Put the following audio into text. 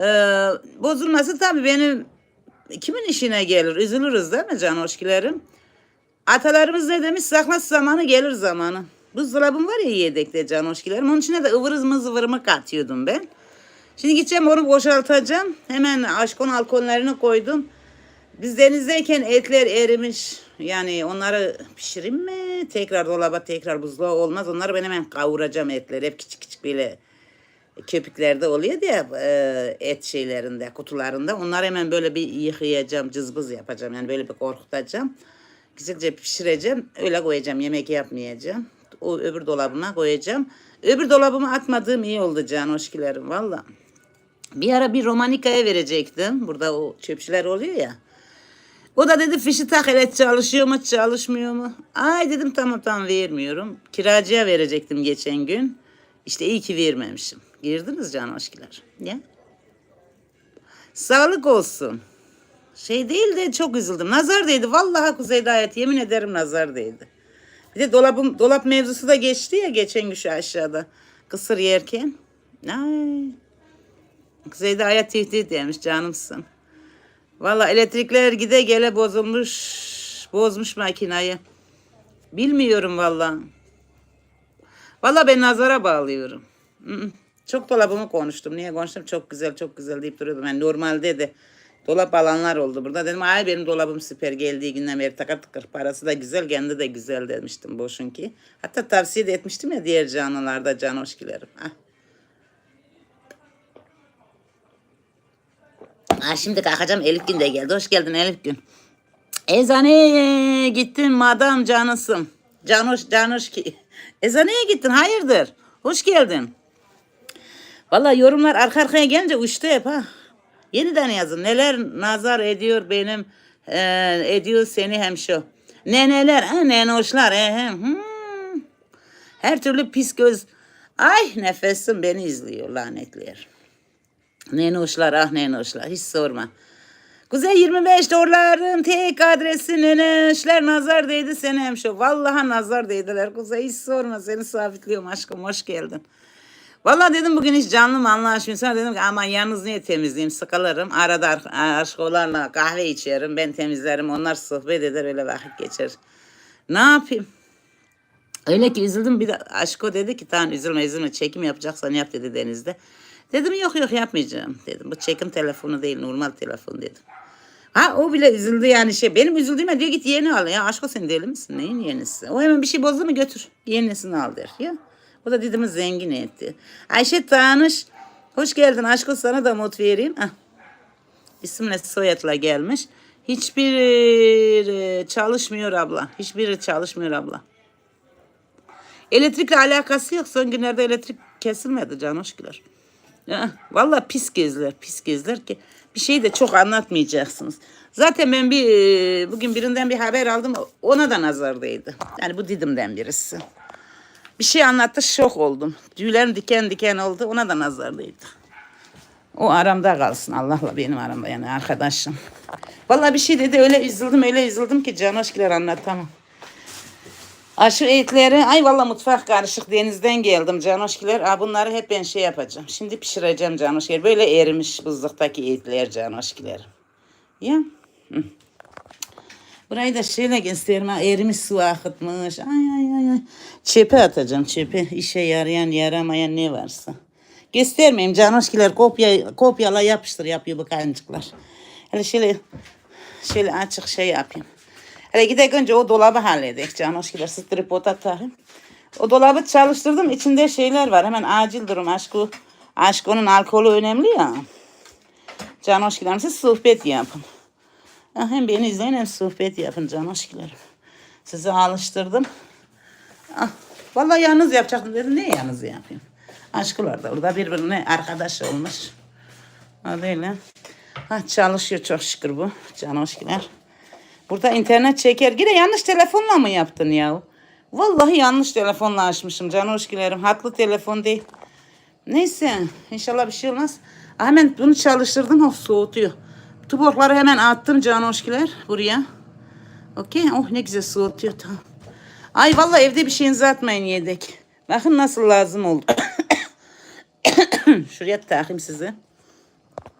Ee, bozulması tabii benim kimin işine gelir? Üzülürüz değil mi can hoşkilerim? Atalarımız ne demiş? Saklas zamanı gelir zamanı. Buzdolabım var ya yedekte can hoşkilerim. Onun içine de ıvırız zıvırımı katıyordum ben. Şimdi gideceğim onu boşaltacağım. Hemen aşkon alkollerini koydum. Biz denizdeyken etler erimiş. Yani onları pişireyim mi? Tekrar dolaba tekrar buzluğa olmaz. Onları ben hemen kavuracağım etleri. Hep küçük küçük böyle köpüklerde oluyor diye e, et şeylerinde kutularında. Onları hemen böyle bir yıkayacağım. Cızbız yapacağım. Yani böyle bir korkutacağım. Güzelce pişireceğim. Öyle koyacağım. Yemek yapmayacağım. O öbür dolabıma koyacağım. Öbür dolabıma atmadığım iyi oldu can hoşkilerim valla. Bir ara bir Romanika'ya verecektim. Burada o çöpçüler oluyor ya. O da dedi fişi tak hele çalışıyor mu çalışmıyor mu? Ay dedim tamam tamam vermiyorum. Kiracıya verecektim geçen gün. İşte iyi ki vermemişim. Girdiniz can hoşkiler. Ya. Sağlık olsun. Şey değil de çok üzüldüm. Nazar değdi. Vallahi Kuzey'de hayat yemin ederim nazar değdi. Bir de dolabım, dolap mevzusu da geçti ya geçen gün şu aşağıda. Kısır yerken. Ay. Kuzey'de hayat tehdit demiş canımsın. Valla elektrikler gide gele bozulmuş. Bozmuş makinayı. Bilmiyorum valla. Valla ben nazara bağlıyorum. Çok dolabımı konuştum. Niye konuştum? Çok güzel çok güzel deyip duruyordum. Yani normalde de dolap alanlar oldu burada. Dedim ay benim dolabım süper geldiği günden beri takır tıkır. Parası da güzel kendi de güzel demiştim boşun ki. Hatta tavsiye de etmiştim ya diğer canlılarda can hoşkilerim. Ah. Ha, şimdi kalkacağım Elif Gün de geldi. Hoş geldin Elif Gün. Eczaneye gittin madam canısım. Canoş canoş ki. Eczaneye gittin hayırdır? Hoş geldin. Vallahi yorumlar arka arkaya gelince uçtu hep ha. Yeniden yazın. Neler nazar ediyor benim e, ediyor seni hem şu. Ne neler ha nenoşlar. E, he, hmm. Her türlü pis göz. Ay nefesim beni izliyor lanetler. Nenoşlar ah nenoşlar hiç sorma. Kuzey 25 doların tek adresi nenoşlar nazar değdi seni hemşo. Vallahi nazar değdiler Kuzey hiç sorma seni sabitliyorum aşkım hoş geldin. Vallahi dedim bugün hiç canlı manlı açmayayım. Sonra dedim ki aman yalnız niye temizleyeyim sıkılırım. Arada ar- aşkolarla kahve içerim ben temizlerim onlar sohbet eder öyle vakit geçer. Ne yapayım? Öyle ki üzüldüm bir de Aşko dedi ki tamam üzülme üzülme çekim yapacaksan yap dedi denizde. Dedim yok yok yapmayacağım dedim. Bu çekim telefonu değil normal telefon dedim. Ha o bile üzüldü yani şey. Benim üzüldüğüme diyor git yeni al ya. Aşko sen deli misin? Neyin yenisi? O hemen bir şey bozdu mu götür. Yenisini al der ya. O da dedimi zengin etti. Ayşe Tanış. Hoş geldin Aşko sana da mod vereyim. Ah. İsimle soyadla gelmiş. Hiçbiri çalışmıyor abla. Hiçbiri çalışmıyor abla. Elektrikle alakası yok. Son günlerde elektrik kesilmedi canoşkiler. Ya, vallahi pis gezler, pis gezler ki bir şey de çok anlatmayacaksınız. Zaten ben bir e, bugün birinden bir haber aldım. Ona da nazar değdi. Yani bu Didim'den birisi. Bir şey anlattı şok oldum. Tüylerim diken diken oldu. Ona da nazar değdi. O aramda kalsın Allah'la benim aramda yani arkadaşım. Vallahi bir şey dedi öyle üzüldüm öyle üzüldüm ki canoşkiler anlatamam. Aşı etleri, ay valla mutfak karışık denizden geldim canoşkiler. Aa, bunları hep ben şey yapacağım. Şimdi pişireceğim canoşkiler. Böyle erimiş buzluktaki etler canoşkiler. Ya. Burayı da şöyle göstereyim. Erimiş su akıtmış. Ay ay ay ay. Çöpe atacağım çöpe. İşe yarayan yaramayan ne varsa. Göstermeyeyim canoşkiler kopya, kopyala yapıştır yapıyor bu kancıklar. Hele şöyle, şöyle açık şey yapayım. Hele gidelim önce o dolabı halledek canım. Hoş geldin. Stripot atarım. O dolabı çalıştırdım. İçinde şeyler var. Hemen acil durum. Aşkı, aşkının alkolü önemli ya. Can hoş geldin. Siz sohbet yapın. Ha, Hem beni izleyin hem sohbet yapın can hoş geldin. Sizi alıştırdım. Ah, vallahi yalnız yapacaktım dedim. Ne yalnız yapayım? Aşkılar da orada birbirine arkadaş olmuş. Öyle. Ha, çalışıyor çok şükür bu. Can hoş geldin. Burada internet çeker. Yine yanlış telefonla mı yaptın ya? Vallahi yanlış telefonla açmışım can hoş gelerim. Haklı telefon değil. Neyse inşallah bir şey olmaz. Hemen bunu çalıştırdım oh soğutuyor. Tuborkları hemen attım can hoşkiler buraya. Okey oh ne güzel soğutuyor tamam. Ay vallahi evde bir şeyinizi atmayın yedek. Bakın nasıl lazım oldu. Şuraya takayım size.